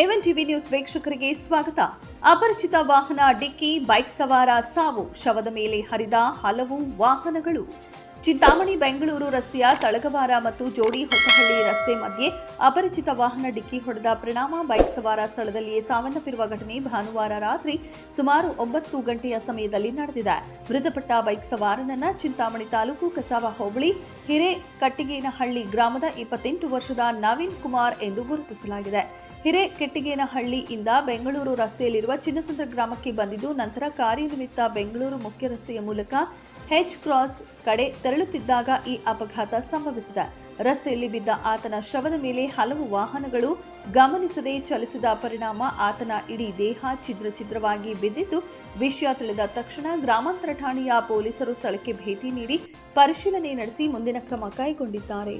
ಎವನ್ TV news ವೀಕ್ಷಕರಿಗೆ ಸ್ವಾಗತ. ಅಪರಿಚಿತ ವಾಹನ, ಡಿಕ್ಕಿ, ಬೈಕ್ ಸವಾರ, ಸಾವು, ಶವದ ಮೇಲೆ ಹರಿದ ಹಲವು ವಾಹನಗಳು. ಚಿಂತಾಮಣಿ, ಬೆಂಗಳೂರು ರಸ್ತೆಯ ತಳಗವಾರ ಮತ್ತು ಜೋಡಿ ಹೊಸಹಳ್ಳಿ ರಸ್ತೆ ಮಧ್ಯೆ ಅಪರಿಚಿತ ವಾಹನ, ಡಿಕ್ಕಿ ಹೊಡೆದ ಪರಿಣಾಮ. ಬೈಕ್ ಸವಾರ ಸ್ಥಳದಲ್ಲಿಯೇ ಸಾವನ್ನಪ್ಪಿರುವ ಘಟನೆ ಭಾನುವಾರ ರಾತ್ರಿ ಸುಮಾರು ಒಂಬತ್ತು ಗಂಟೆಯ ಸಮಯದಲ್ಲಿ ನಡೆದಿದೆ. ಮೃತಪಟ್ಟ ಬೈಕ್ ಸವಾರನನ್ನ ಚಿಂತಾಮಣಿ ತಾಲೂಕು ಕಸಾವ ಹೋಬಳಿ ಹಿರೇ ಕಟ್ಟಿಗೇನಹಳ್ಳಿ ಗ್ರಾಮದ ಇಪ್ಪತ್ತೆಂಟು ವರ್ಷದ ನವೀನ್ ಕುಮಾರ್ ಎಂದು ಗುರುತಿಸಲಾಗಿದೆ. ಹಿರೇ ಕೆಟ್ಟಿಗೇನಹಳ್ಳಿಯಿಂದ ಬೆಂಗಳೂರು ರಸ್ತೆಯಲ್ಲಿರುವ ಚಿನ್ನಸಂದ್ರ ಗ್ರಾಮಕ್ಕೆ ಬಂದಿದ್ದು, ನಂತರ ಕಾರ್ಯನಿಮಿತ್ತ ಬೆಂಗಳೂರು ಮುಖ್ಯ ರಸ್ತೆಯ ಮೂಲಕ ಹೆಚ್ ಕ್ರಾಸ್ ಕಡೆ ತೆರಳುತ್ತಿದ್ದಾಗ ಈ ಅಪಘಾತ ಸಂಭವಿಸಿದೆ. ರಸ್ತೆಯಲ್ಲಿ ಬಿದ್ದ ಆತನ ಶವದ ಮೇಲೆ ಹಲವು ವಾಹನಗಳು ಗಮನಿಸದೆ ಚಲಿಸಿದ ಪರಿಣಾಮ ಆತನ ಇಡೀ ದೇಹ ಛಿದ್ರ ಛಿದ್ರವಾಗಿ ಬಿದ್ದಿದ್ದು, ವಿಷಯ ತಿಳಿದ ತಕ್ಷಣ ಗ್ರಾಮಾಂತರ ಠಾಣೆಯ ಪೊಲೀಸರು ಸ್ಥಳಕ್ಕೆ ಭೇಟಿ ನೀಡಿ ಪರಿಶೀಲನೆ ನಡೆಸಿ ಮುಂದಿನ ಕ್ರಮ ಕೈಗೊಂಡಿದ್ದಾರೆ.